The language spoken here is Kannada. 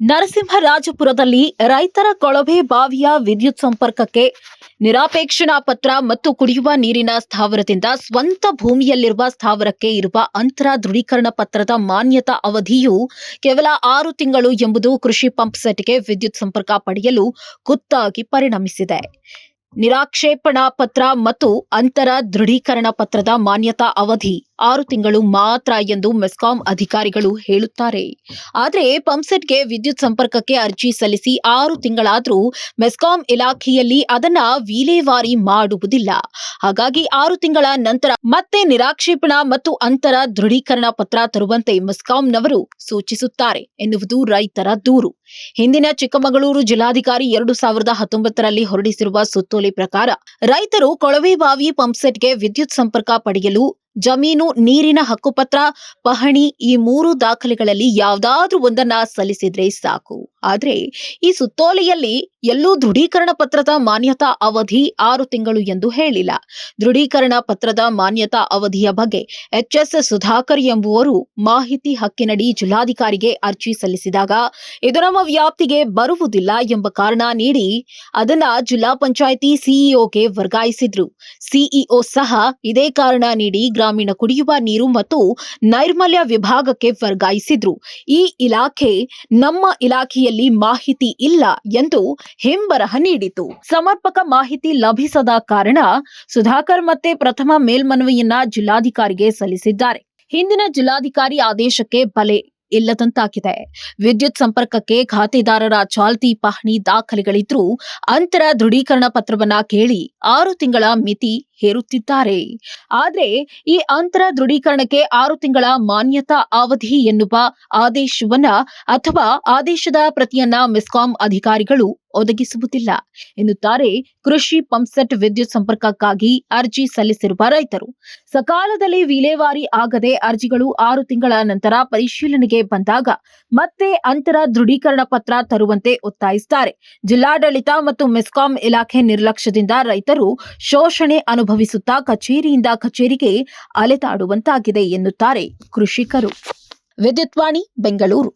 ನರಸಿಂಹರಾಜಪುರದಲ್ಲಿ ರೈತರ ಕೊಳವೆ ಬಾವಿಯ ವಿದ್ಯುತ್ ಸಂಪರ್ಕಕ್ಕೆ ನಿರಾಪೇಕ್ಷಣಾ ಪತ್ರ ಮತ್ತು ಕುಡಿಯುವ ನೀರಿನ ಸ್ಥಾವರದಿಂದ ಸ್ವಂತ ಭೂಮಿಯಲ್ಲಿರುವ ಸ್ಥಾವರಕ್ಕೆ ಇರುವ ಅಂತರ ದೃಢೀಕರಣ ಪತ್ರದ ಮಾನ್ಯತಾ ಅವಧಿಯು ಕೇವಲ ಆರು ತಿಂಗಳು ಎಂಬುದು ಕೃಷಿ ಪಂಪ್ ಸೆಟ್ಗೆ ವಿದ್ಯುತ್ ಸಂಪರ್ಕ ಪಡೆಯಲು ಕುತ್ತಾಗಿ ಪರಿಣಮಿಸಿದೆ. ನಿರಾಕ್ಷೇಪಣಾ ಪತ್ರ ಮತ್ತು ಅಂತರ ದೃಢೀಕರಣ ಪತ್ರದ ಮಾನ್ಯತಾ ಅವಧಿ ಆರು ತಿಂಗಳು ಮಾತ್ರ ಎಂದು ಮೆಸ್ಕಾಂ ಅಧಿಕಾರಿಗಳು ಹೇಳುತ್ತಾರೆ. ಆದರೆ ಪಂಪ್ಸೆಟ್ಗೆ ವಿದ್ಯುತ್ ಸಂಪರ್ಕಕ್ಕೆ ಅರ್ಜಿ ಸಲ್ಲಿಸಿ ಆರು ತಿಂಗಳಾದರೂ ಮೆಸ್ಕಾಂ ಇಲಾಖೆಯಲ್ಲಿ ಅದನ್ನ ವಿಲೇವಾರಿ ಮಾಡುವುದಿಲ್ಲ. ಹಾಗಾಗಿ ಆರು ತಿಂಗಳ ನಂತರ ಮತ್ತೆ ನಿರಾಕ್ಷೇಪಣಾ ಮತ್ತು ಅಂತರ ದೃಢೀಕರಣ ಪತ್ರ ತರುವಂತೆ ಮೆಸ್ಕಾಂನವರು ಸೂಚಿಸುತ್ತಾರೆ ಎನ್ನುವುದು ರೈತರ ದೂರು. ಹಿಂದಿನ ಚಿಕ್ಕಮಗಳೂರು ಜಿಲ್ಲಾಧಿಕಾರಿ ಎರಡು ಸಾವಿರದ ಹತ್ತೊಂಬತ್ತರಲ್ಲಿ ಹೊರಡಿಸಿರುವ ಸುತ್ತೋಲೆ ಪ್ರಕಾರ ರೈತರು ಕೊಳವೆ ಬಾವಿ ಪಂಪ್ಸೆಟ್ಗೆ ವಿದ್ಯುತ್ ಸಂಪರ್ಕ ಪಡೆಯಲು ಜಮೀನು ನೀರಿನ ಹಕ್ಕುಪತ್ರ ಪಹಣಿ ಈ ಮೂರು ದಾಖಲೆಗಳಲ್ಲಿ ಯಾವುದಾದ್ರೂ ಒಂದನ್ನ ಸಲ್ಲಿಸಿದ್ರೆ ಸಾಕು. ಆದ್ರೆ ಈ ಸುತ್ತೋಲೆಯಲ್ಲಿ ಎಲ್ಲೂ ದೃಢೀಕರಣ ಪತ್ರದ ಮಾನ್ಯತಾ ಅವಧಿ ಆರು ತಿಂಗಳು ಎಂದು ಹೇಳಿಲ್ಲ. ದೃಢೀಕರಣ ಪತ್ರದ ಮಾನ್ಯತಾ ಅವಧಿಯ ಬಗ್ಗೆ ಎಚ್ಎಸ್ ಸುಧಾಕರ್ ಎಂಬುವರು ಮಾಹಿತಿ ಹಕ್ಕಿನಡಿ ಜಿಲ್ಲಾಧಿಕಾರಿಗೆ ಅರ್ಜಿ ಸಲ್ಲಿಸಿದಾಗ ಇದು ನಮ್ಮ ವ್ಯಾಪ್ತಿಗೆ ಬರುವುದಿಲ್ಲ ಎಂಬ ಕಾರಣ ನೀಡಿ ಅದನ್ನ ಜಿಲ್ಲಾ ಪಂಚಾಯಿತಿ ಸಿಇಒಗೆ ವರ್ಗಾಯಿಸಿದ್ರು. ಸಿಇಒ ಸಹ ಇದೇ ಕಾರಣ ನೀಡಿ ಗ್ರಾಮೀಣ ಕುಡಿಯುವ ನೀರು ಮತ್ತು ನೈರ್ಮಲ್ಯ ವಿಭಾಗಕ್ಕೆ ವರ್ಗಾಯಿಸಿದ್ರು. ಈ ಇಲಾಖೆ ನಮ್ಮ ಇಲಾಖೆಯಲ್ಲಿ ಮಾಹಿತಿ ಇಲ್ಲ ಎಂದು ಹಿಂಬರಹ ನೀಡಿತು. ಸಮರ್ಪಕ ಮಾಹಿತಿ ಲಭಿಸದ ಕಾರಣ ಸುಧಾಕರ್ ಮತ್ತೆ ಪ್ರಥಮ ಮೇಲ್ಮನವಿಯನ್ನ ಜಿಲ್ಲಾಧಿಕಾರಿಗೆ ಸಲ್ಲಿಸಿದ್ದಾರೆ. ಹಿಂದಿನ ಜಿಲ್ಲಾಧಿಕಾರಿ ಆದೇಶಕ್ಕೆ ಬಲೆ ಇಲ್ಲದಂತಾಗಿದೆ. ವಿದ್ಯುತ್ ಸಂಪರ್ಕಕ್ಕೆ ಖಾತೆದಾರರ ಚಾಲ್ತಿ ಪಹಣಿ ದಾಖಲೆಗಳಿದ್ರೂ ಅಂತರ ದೃಢೀಕರಣ ಪತ್ರವನ್ನ ಕೇಳಿ ಆರು ತಿಂಗಳ ಮಿತಿ ಹೇರುತ್ತಿದ್ದಾರೆ. ಆದರೆ ಈ ಅಂತರ ದೃಢೀಕರಣಕ್ಕೆ ಆರು ತಿಂಗಳ ಮಾನ್ಯತಾ ಅವಧಿ ಎನ್ನುವ ಆದೇಶವನ್ನ ಅಥವಾ ಆದೇಶದ ಪ್ರತಿಯನ್ನ ಮೆಸ್ಕಾಂ ಅಧಿಕಾರಿಗಳು ಒದಗಿಸುವುದಿಲ್ಲ. ಎನ್ನುತ್ತಾರೆ ಕೃಷಿ ಪಂಪ್ಸೆಟ್ ವಿದ್ಯುತ್ ಸಂಪರ್ಕಕ್ಕಾಗಿ ಅರ್ಜಿ ಸಲ್ಲಿಸಿರುವ ರೈತರು. ಸಕಾಲದಲ್ಲಿ ವಿಲೇವಾರಿ ಆಗದೆ ಅರ್ಜಿಗಳು ಆರು ತಿಂಗಳ ನಂತರ ಪರಿಶೀಲನೆಗೆ ಬಂದಾಗ ಮತ್ತೆ ಅಂತರ ದೃಢೀಕರಣ ಪತ್ರ ತರುವಂತೆ ಒತ್ತಾಯಿಸುತ್ತಾರೆ ಜಿಲ್ಲಾಡಳಿತ ಮತ್ತು ಮೆಸ್ಕಾಂ ಇಲಾಖೆ ನಿರ್ಲಕ್ಷ್ಯದಿಂದ ರೈತರು ಶೋಷಣೆ ಅನುಭವಿಸುತ್ತಾ ಕಚೇರಿಯಿಂದ ಕಚೇರಿಗೆ ಅಲೆದಾಡುವಂತಾಗಿದೆ ಎನ್ನುತ್ತಾರೆ ಕೃಷಿಕರು. ವಿದ್ಯುತ್ವಾಣಿ ಬೆಂಗಳೂರು.